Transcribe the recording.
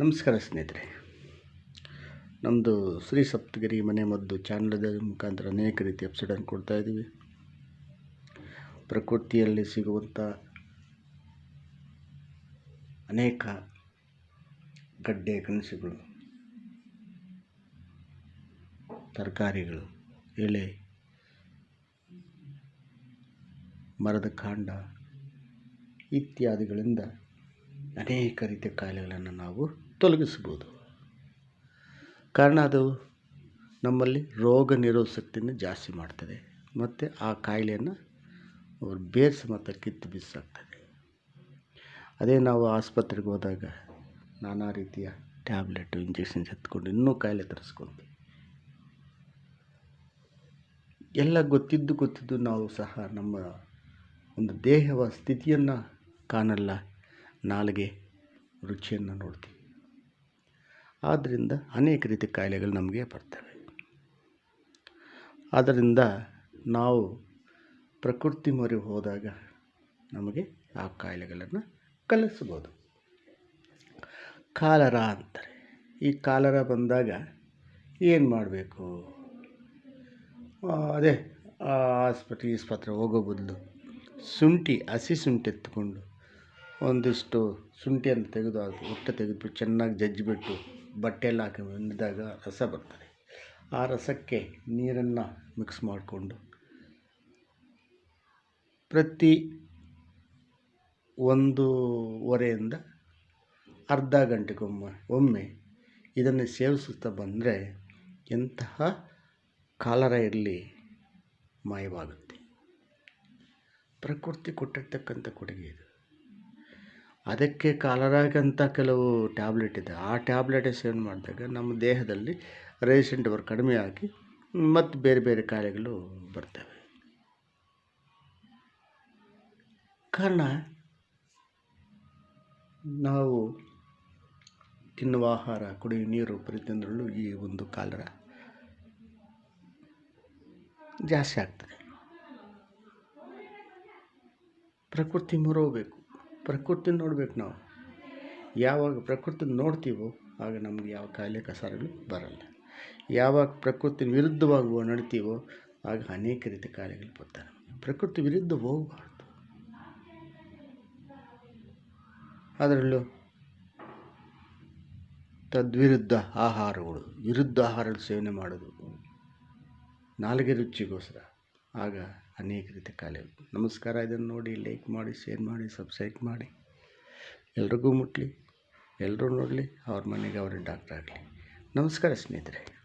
ನಮಸ್ಕಾರ ಸ್ನೇಹಿತರೆ. ನಮ್ಮದು ಶ್ರೀ ಸಪ್ತಗಿರಿ ಮನೆ ಮದ್ದು ಚಾನಲ್ದ ಮುಖಾಂತರ ಅನೇಕ ರೀತಿ ಎಪಿಸೋಡನ್ನು ಕೊಡ್ತಾ ಇದ್ದೀವಿ. ಪ್ರಕೃತಿಯಲ್ಲಿ ಸಿಗುವಂಥ ಅನೇಕ ಗಡ್ಡೆ, ಕನಸುಗಳು, ತರಕಾರಿಗಳು ಎಳೆ ಮರದ ಕಾಂಡ ಇತ್ಯಾದಿಗಳಿಂದ ಅನೇಕ ರೀತಿಯ ಕಾಯಿಲೆಗಳನ್ನು ನಾವು ತೊಲಗಿಸ್ಬೋದು ಕಾರಣ ಅದು ನಮ್ಮಲ್ಲಿ ರೋಗ ನಿರೋಧ ಶಕ್ತಿಯನ್ನು ಜಾಸ್ತಿ ಮಾಡ್ತದೆ. ಮತ್ತು ಆ ಕಾಯಿಲೆಯನ್ನು ಅವರು ಬೇರ್ಸಿ ಮತ್ತು ಕಿತ್ತು ಬಿಸಾಕ್ತದೆ. ಅದೇ ನಾವು ಆಸ್ಪತ್ರೆಗೆ ಹೋದಾಗ ನಾನಾ ರೀತಿಯ ಟ್ಯಾಬ್ಲೆಟು ಇಂಜೆಕ್ಷನ್ಸ್ ಎತ್ಕೊಂಡು ಇನ್ನೂ ಕಾಯಿಲೆ ತರಿಸ್ಕೊಂತೀವಿ. ಎಲ್ಲ ಗೊತ್ತಿದ್ದು ಗೊತ್ತಿದ್ದು ನಾವು ಸಹ ನಮ್ಮ ಒಂದು ದೇಹವ ಸ್ಥಿತಿಯನ್ನು ಕಾಣಲ್ಲ, ನಾಲಿಗೆ ರುಚಿಯನ್ನು ನೋಡ್ತೀವಿ. ಆದ್ದರಿಂದ ಅನೇಕ ರೀತಿ ಕಾಯಿಲೆಗಳು ನಮಗೆ ಬರ್ತವೆ. ಆದ್ದರಿಂದ ನಾವು ಪ್ರಕೃತಿ ಮೊರೆ ಹೋದಾಗ ನಮಗೆ ಆ ಕಾಯಿಲೆಗಳನ್ನು ಕಲಿಸ್ಬೋದು. ಕಾಲರ ಅಂತಾರೆ. ಈ ಕಾಲರ ಬಂದಾಗ ಏನು ಮಾಡಬೇಕು? ಅದೇ ಆಸ್ಪತ್ರೆ ಆಸ್ಪತ್ರೆ ಹೋಗೋ ಬದಲು ಶುಂಠಿ, ಹಸಿ ಶುಂಠಿ ಎತ್ಕೊಂಡು ಒಂದಿಷ್ಟು ಶುಂಠಿಯನ್ನು ತೆಗೆದು ಅದು ಹೊಟ್ಟೆ ತೆಗೆದುಬಿಟ್ಟು ಚೆನ್ನಾಗಿ ಜಜ್ಜಿಬಿಟ್ಟು ಬಟ್ಟೆಯಲ್ಲಿ ಹಾಕಿ ನೆನೆದಾಗ ರಸ ಬರ್ತದೆ. ಆ ರಸಕ್ಕೆ ನೀರನ್ನು ಮಿಕ್ಸ್ ಮಾಡಿಕೊಂಡು ಪ್ರತಿ ಒಂದೂವರೆಯಿಂದ ಅರ್ಧ ಗಂಟೆಗೊಮ್ಮೆ ಒಮ್ಮೆ ಇದನ್ನು ಸೇವಿಸುತ್ತಾ ಬಂದರೆ ಎಂತಹ ಕಾಲರ ಇರಲಿ ಮಾಯವಾಗುತ್ತೆ. ಪ್ರಕೃತಿ ಕೊಟ್ಟಿರ್ತಕ್ಕಂಥ ಕೊಡುಗೆ ಇದು. ಅದಕ್ಕೆ ಕಾಲರಾಗಂಥ ಕೆಲವು ಟ್ಯಾಬ್ಲೆಟ್ ಇದೆ. ಆ ಟ್ಯಾಬ್ಲೆಟ್ ಸೇವನೆ ಮಾಡಿದಾಗ ನಮ್ಮ ದೇಹದಲ್ಲಿ ರೇಸೆಂಟ್ ಪವರ್ ಕಡಿಮೆ ಆಗಿ ಮತ್ತು ಬೇರೆ ಬೇರೆ ಕಾಯಿಲೆಗಳು ಬರ್ತವೆ. ಕಾರಣ, ನಾವು ತಿನ್ನುವ ಆಹಾರ, ಕುಡಿಯುವ ನೀರು ಪ್ರತಿಯೊಂದರಲ್ಲೂ ಈ ಒಂದು ಕಾಲರ ಜಾಸ್ತಿ ಆಗ್ತದೆ. ಪ್ರಕೃತಿ ಮರೋಬೇಕು ಪ್ರಕೃತಿ ನೋಡ್ಬೇಕು ನಾವು. ಯಾವಾಗ ಪ್ರಕೃತಿ ನೋಡ್ತೀವೋ ಆಗ ನಮಗೆ ಯಾವ ಕಾಯಿಲೆ ಕಸಾರಗಳು ಬರಲ್ಲ. ಯಾವಾಗ ಪ್ರಕೃತಿ ವಿರುದ್ಧವಾಗಿ ನಡೀತೀವೋ ಆಗ ಅನೇಕ ರೀತಿಯ ಕಾಯಿಲೆಗಳು ಬರ್ತಾರೆ ಪ್ರಕೃತಿ ವಿರುದ್ಧ ಹೋಗಬಾರ್ದು. ಅದರಲ್ಲೂ ತದ್ವಿರುದ್ಧ ಆಹಾರಗಳು, ವಿರುದ್ಧ ಆಹಾರ ಸೇವನೆ ಮಾಡೋದು ನಾಲಿಗೆ ರುಚಿಗೋಸ್ಕರ. ಆಗ ಅನೇಕ ರೀತಿಯ ಕಾಯಿಲೆ ನಮಸ್ಕಾರ. ಇದನ್ನು ನೋಡಿ ಲೈಕ್ ಮಾಡಿ ಶೇರ್ ಮಾಡಿ ಸಬ್ಸ್ಕ್ರೈಬ್ ಮಾಡಿ. ಎಲ್ರಿಗೂ ಮುಟ್ಟಲಿ ಎಲ್ಲರೂ ನೋಡಲಿ. ಅವ್ರ ಮನೆಗೆ ಅವರೇ ಡಾಕ್ಟ್ರ್ ಆಗಲಿ. ನಮಸ್ಕಾರ ಸ್ನೇಹಿತರೆ.